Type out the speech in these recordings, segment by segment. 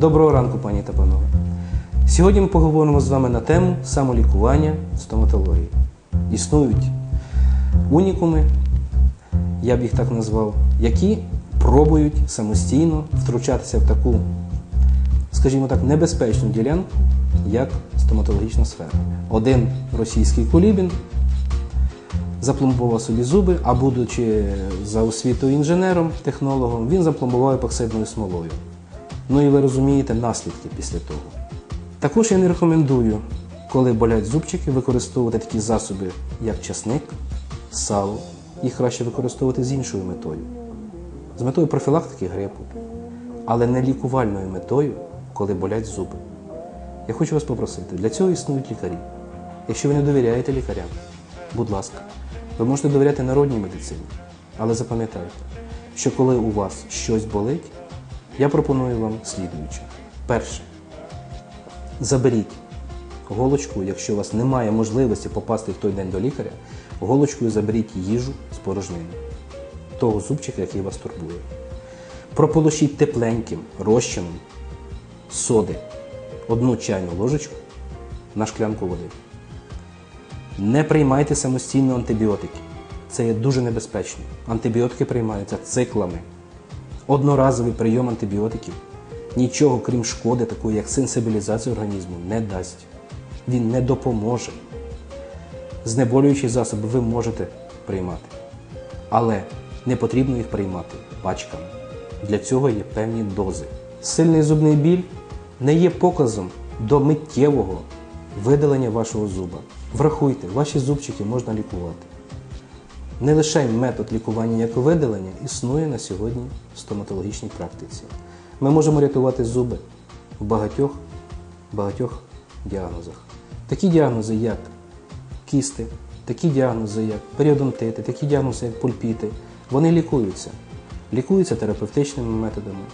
Доброго ранку, пані та панове. Сьогодні ми поговоримо з вами на тему самолікування стоматології. Існують унікуми, я б їх так назвав, які пробують самостійно втручатися в таку, скажімо так, небезпечну ділянку, як стоматологічна сфера. Один російський кулібін запломбував собі зуби, а будучи за освітою інженером, технологом, він запломбував епоксидною смолою. Ну і ви розумієте наслідки після того. Також я не рекомендую, коли болять зубчики, використовувати такі засоби, як часник, сало. Їх краще використовувати з іншою метою. З метою профілактики грипу, але не лікувальною метою, коли болять зуби. Я хочу вас попросити, для цього існують лікарі. Якщо ви не довіряєте лікарям, будь ласка, ви можете довіряти народній медицині, але запам'ятайте, що коли у вас щось болить, я пропоную вам слідуюче. Перше, заберіть голочку, якщо у вас немає можливості попасти в той день до лікаря, голочкою заберіть їжу з порожнини, того зубчика, який вас турбує. Прополощіть тепленьким розчином соди одну чайну ложечку на шклянку води. Не приймайте самостійно антибіотики. Це є дуже небезпечно. Антибіотики приймаються циклами. Одноразовий прийом антибіотиків нічого, крім шкоди, такої як сенсибілізація організму, не дасть. Він не допоможе. Знеболюючі засоби ви можете приймати, але не потрібно їх приймати пачками. Для цього є певні дози. Сильний зубний біль не є показом до миттєвого видалення вашого зуба. Врахуйте, ваші зубчики можна лікувати. Не лише метод лікування як видалення існує на сьогодні в стоматологічній практиці. Ми можемо рятувати зуби в багатьох, багатьох діагнозах. Такі діагнози, як кісти, такі діагнози, як періодонтити, такі діагнози, як пульпіти, вони лікуються. Лікуються терапевтичними методами,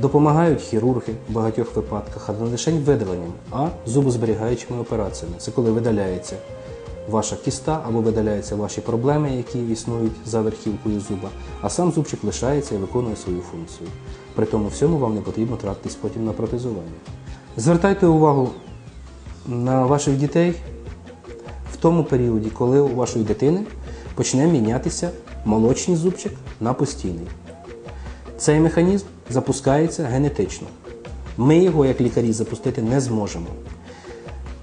допомагають хірурги в багатьох випадках, а не лише видаленням, а зубозберігаючими операціями. Це коли видаляється ваша кіста або видаляються ваші проблеми, які існують за верхівкою зуба, а сам зубчик лишається і виконує свою функцію. При тому всьому вам не потрібно тратитись потім на протезування. Звертайте увагу на ваших дітей в тому періоді, коли у вашої дитини почне мінятися молочний зубчик на постійний. Цей механізм запускається генетично. Ми його, як лікарі, запустити не зможемо.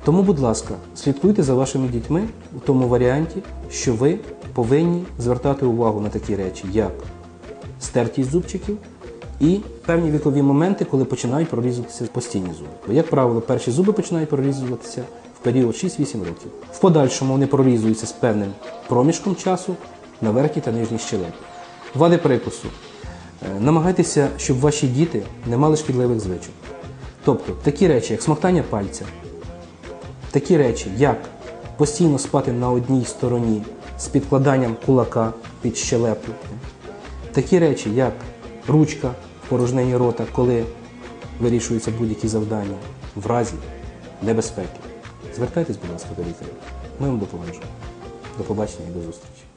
Тому, будь ласка, слідкуйте за вашими дітьми у тому варіанті, що ви повинні звертати увагу на такі речі, як стертість зубчиків і певні вікові моменти, коли починають прорізуватися постійні зуби. Бо, як правило, перші зуби починають прорізуватися в період 6-8 років. В подальшому вони прорізуються з певним проміжком часу на верхній та нижній щелепі. Вади прикусу. Е, Намагайтеся, щоб ваші діти не мали шкідливих звичок. Тобто такі речі, як смоктання пальця, такі речі, як постійно спати на одній стороні з підкладанням кулака під щелепу, такі речі, як ручка в порожненні рота, коли вирішуються будь-які завдання в разі небезпеки. Звертайтесь, будь ласка, до лікаря. Ми вам допоможемо. До побачення і до зустрічі.